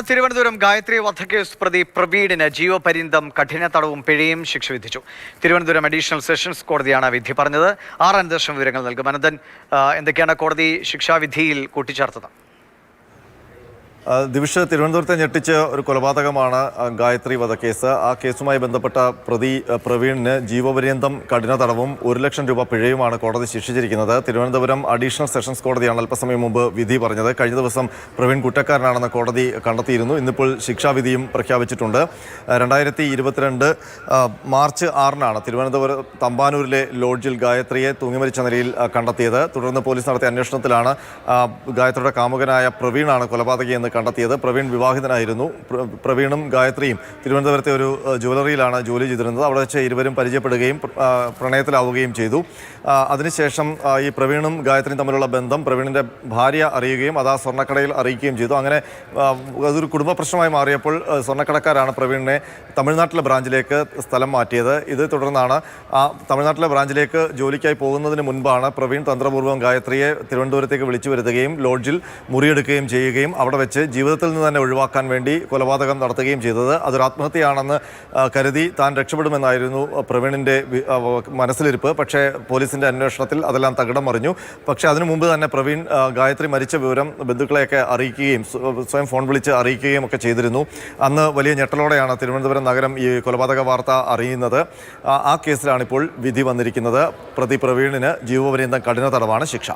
തിരുവനന്തപുരം ഗായത്രി വധക്കേസ് പ്രതി പ്രവീണിന് ജീവപര്യന്തം കഠിന തടവും പിഴയും ശിക്ഷ വിധിച്ചു. തിരുവനന്തപുരം അഡീഷണൽ സെഷൻസ് കോടതിയാണ് വിധി പറഞ്ഞത്. ആർ അനന്തകൃഷ്ണൻ വിവരങ്ങൾ നൽകും. അനന്തൻ എന്തൊക്കെയാണ് കോടതി ശിക്ഷാവിധിയിൽ കൂട്ടിച്ചേർത്തത്? ദിവിഷ് തിരുവനന്തപുരത്തെ ഞെട്ടിച്ച ഒരു കൊലപാതകമാണ് ഗായത്രി വധക്കേസ്. ആ കേസുമായി ബന്ധപ്പെട്ട പ്രതി പ്രവീണിന് ജീവപര്യന്തം കഠിന തടവും ഒരു ലക്ഷം രൂപ പിഴയുമാണ് കോടതി ശിക്ഷിച്ചിരിക്കുന്നത്. തിരുവനന്തപുരം അഡീഷണൽ സെഷൻസ് കോടതിയാണ് അല്പസമയം മുമ്പ് വിധി പറഞ്ഞത്. കഴിഞ്ഞ ദിവസം പ്രവീൺ കുറ്റക്കാരനാണെന്ന് കോടതി കണ്ടെത്തിയിരുന്നു. ഇന്നിപ്പോൾ ശിക്ഷാവിധിയും പ്രഖ്യാപിച്ചിട്ടുണ്ട്. രണ്ടായിരത്തി ഇരുപത്തിരണ്ട് മാർച്ച് ആറിനാണ് തിരുവനന്തപുരം തമ്പാനൂരിലെ ലോഡ്ജിൽ ഗായത്രിയെ തൂങ്ങിമരിച്ച നിലയിൽ കണ്ടെത്തിയത്. തുടർന്ന് പോലീസ് നടത്തിയ അന്വേഷണത്തിലാണ് ഗായത്രിയുടെ കാമുകനായ പ്രവീണാണ് കൊലപാതകി എന്ന് കണ്ടെത്തിയത്. പ്രവീൺ വിവാഹിതനായിരുന്നു. പ്രവീണും ഗായത്രിയും തിരുവനന്തപുരത്തെ ഒരു ജ്വല്ലറിയിലാണ് ജോലി ചെയ്തിരുന്നത്. അവിടെ വെച്ച് ഇരുവരും പരിചയപ്പെടുകയും പ്രണയത്തിലാവുകയും ചെയ്തു. അതിനുശേഷം ഈ പ്രവീണും ഗായത്രിയും തമ്മിലുള്ള ബന്ധം പ്രവീണിന്റെ ഭാര്യ അറിയുകയും അത് ആ സ്വർണക്കടയിൽ അറിയിക്കുകയും ചെയ്തു. അങ്ങനെ അതൊരു കുടുംബ പ്രശ്നമായി മാറിയപ്പോൾ സ്വർണക്കടക്കാരാണ് പ്രവീണിനെ തമിഴ്നാട്ടിലെ ബ്രാഞ്ചിലേക്ക് സ്ഥലം മാറ്റിയത്. ഇത് തുടർന്നാണ് ആ തമിഴ്നാട്ടിലെ ബ്രാഞ്ചിലേക്ക് ജോലിക്കായി പോകുന്നതിന് മുൻപാണ് പ്രവീൺ തന്ത്രപൂർവം ഗായത്രിയെ തിരുവനന്തപുരത്തേക്ക് വിളിച്ചു വരുത്തുകയും ലോഡ്ജിൽ മുറിയെടുക്കുകയും ചെയ്യുകയും അവിടെ വെച്ച് ജീവിതത്തിൽ നിന്ന് തന്നെ ഒഴിവാക്കാൻ വേണ്ടി കൊലപാതകം നടത്തുകയും ചെയ്തത്. അതൊരു ആത്മഹത്യയാണെന്ന് കരുതി താൻ രക്ഷപ്പെടുമെന്നായിരുന്നു പ്രവീണിന്റെ മനസ്സിലിരിപ്പ്. പക്ഷേ പോലീസിന്റെ അന്വേഷണത്തിൽ അതെല്ലാം തകിടം മറിഞ്ഞു പക്ഷേ അതിനു മുമ്പ് തന്നെ പ്രവീൺ ഗായത്രി മരിച്ച വിവരം ബന്ധുക്കളെയൊക്കെ അറിയിക്കുകയും സ്വയം ഫോൺ വിളിച്ച് അറിയിക്കുകയും ഒക്കെ ചെയ്തിരുന്നു. അന്ന് വലിയ ഞെട്ടലോടെയാണ് തിരുവനന്തപുരം നഗരം ഈ കൊലപാതക വാർത്ത അറിയുന്നത്. ആ- ആ കേസിലാണ് ഇപ്പോൾ വിധി വന്നിരിക്കുന്നത്. പ്രതി പ്രവീണിന് ജീവപര്യന്തം കഠിന തടവാണ് ശിക്ഷ.